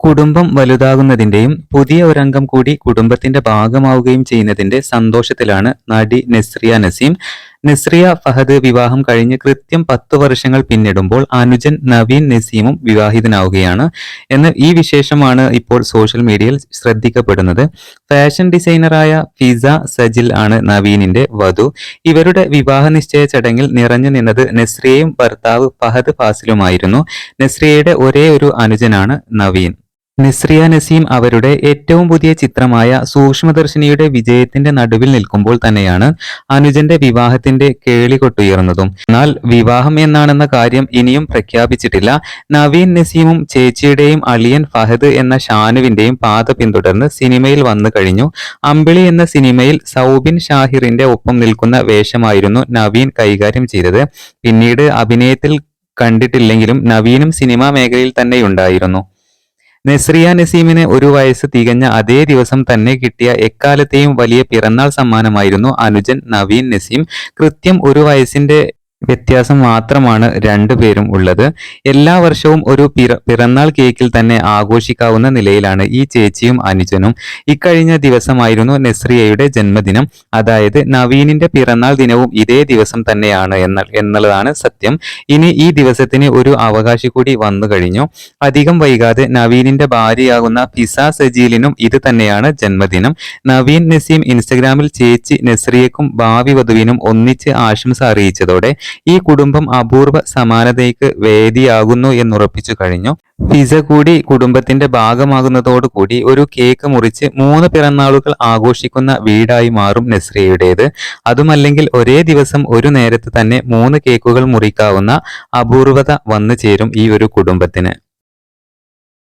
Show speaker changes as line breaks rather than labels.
കുടുംബം വലുതാകുന്നതിന്റെയും പുതിയ ഒരംഗം കൂടി കുടുംബത്തിന്റെ ഭാഗമാവുകയും ചെയ്യുന്നതിന്റെ സന്തോഷത്തിലാണ് നടി നെസ്രിയ നസീം. നെസ്രിയ ഫഹദ് വിവാഹം കഴിഞ്ഞ് കൃത്യം പത്ത് വർഷങ്ങൾ പിന്നിടുമ്പോൾ അനുജൻ നവീൻ നസീമും വിവാഹിതനാവുകയാണ്. എന്ന് ഈ വിശേഷമാണ് ഇപ്പോൾ സോഷ്യൽ മീഡിയയിൽ ശ്രദ്ധിക്കപ്പെടുന്നത്. ഫാഷൻ ഡിസൈനറായ ഫിസ സജിൽ ആണ് നവീനിന്റെ വധു. ഇവരുടെ വിവാഹ നിശ്ചയ ചടങ്ങിൽ നിറഞ്ഞു നിന്നത് നെസ്രിയയും ഭർത്താവ് ഫഹദ് ഫാസിലുമായിരുന്നു. നെസ്രിയയുടെ ഒരേ ഒരു അനുജനാണ് നവീൻ. നസ്രിയ നസീം അവരുടെ ഏറ്റവും പുതിയ ചിത്രമായ സൂക്ഷ്മദർശിനിയുടെ വിജയത്തിന്റെ നടുവിൽ നിൽക്കുമ്പോൾ തന്നെയാണ് അനുജന്റെ വിവാഹത്തിന്റെ കേളി കൊട്ടുയർന്നതും. എന്നാൽ വിവാഹം എന്നാണെന്ന കാര്യം ഇനിയും പ്രഖ്യാപിച്ചിട്ടില്ല. നവീൻ നസീമും ചേച്ചിയുടെയും അളിയൻ ഫഹദ് എന്ന ഷാനുവിന്റെയും പാത പിന്തുടർന്ന് സിനിമയിൽ വന്നു കഴിഞ്ഞു. അമ്പിളി എന്ന സിനിമയിൽ സൗബിൻ ഷാഹിറിന്റെ ഒപ്പം നിൽക്കുന്ന വേഷമായിരുന്നു നവീൻ കൈകാര്യം ചെയ്തത്. പിന്നീട് അഭിനയത്തിൽ കണ്ടിട്ടില്ലെങ്കിലും നവീനും സിനിമാ മേഖലയിൽ തന്നെയുണ്ടായിരുന്നു. നസ്രിയ നസീമിന് ഒരു വയസ്സ് തികഞ്ഞ അതേ ദിവസം തന്നെ കിട്ടിയ എക്കാലത്തെയും വലിയ പിറന്നാൾ സമ്മാനമായിരുന്നു അനുജൻ നവീൻ നസീം. കൃത്യം ഒരു വയസ്സിന്റെ വ്യത്യാസം മാത്രമാണ് രണ്ടുപേരും ഉള്ളത്. എല്ലാ വർഷവും ഒരു പിറ പിറന്നാൾ കേക്കിൽ തന്നെ ആഘോഷിക്കാവുന്ന നിലയിലാണ് ഈ ചേച്ചിയും അനുജനും. ഇക്കഴിഞ്ഞ ദിവസമായിരുന്നു നെസ്രിയയുടെ ജന്മദിനം. അതായത് നവീനിന്റെ പിറന്നാൾ ദിനവും ഇതേ ദിവസം തന്നെയാണ് എന്ന എന്നുള്ളതാണ് സത്യം. ഇനി ഈ ദിവസത്തിന് ഒരു അവകാശി കൂടി വന്നു കഴിഞ്ഞു. അധികം വൈകാതെ നവീനിന്റെ ഭാര്യയാകുന്ന പിസ സജീലിനും ഇത് തന്നെയാണ് ജന്മദിനം. നവീൻ നസീം ഇൻസ്റ്റഗ്രാമിൽ ചേച്ചി നെസ്രിയക്കും ഭാവി വധുവിനും ഒന്നിച്ച് ആശംസ അറിയിച്ചതോടെ ഈ കുടുംബം അപൂർവ സമാനതയ്ക്ക് വേദിയാകുന്നു എന്നുറപ്പിച്ചു കഴിഞ്ഞു. ഫിസ കൂടി കുടുംബത്തിന്റെ ഭാഗമാകുന്നതോടുകൂടി ഒരു കേക്ക് മുറിച്ച് മൂന്ന് പിറന്നാളുകൾ ആഘോഷിക്കുന്ന വീടായി മാറും നസ്രിയയുടേത്. അതുമല്ലെങ്കിൽ ഒരേ ദിവസം ഒരു നേരത്ത് തന്നെ മൂന്ന് കേക്കുകൾ മുറിക്കാവുന്ന അപൂർവത വന്നു ചേരും ഈ ഒരു കുടുംബത്തിന്.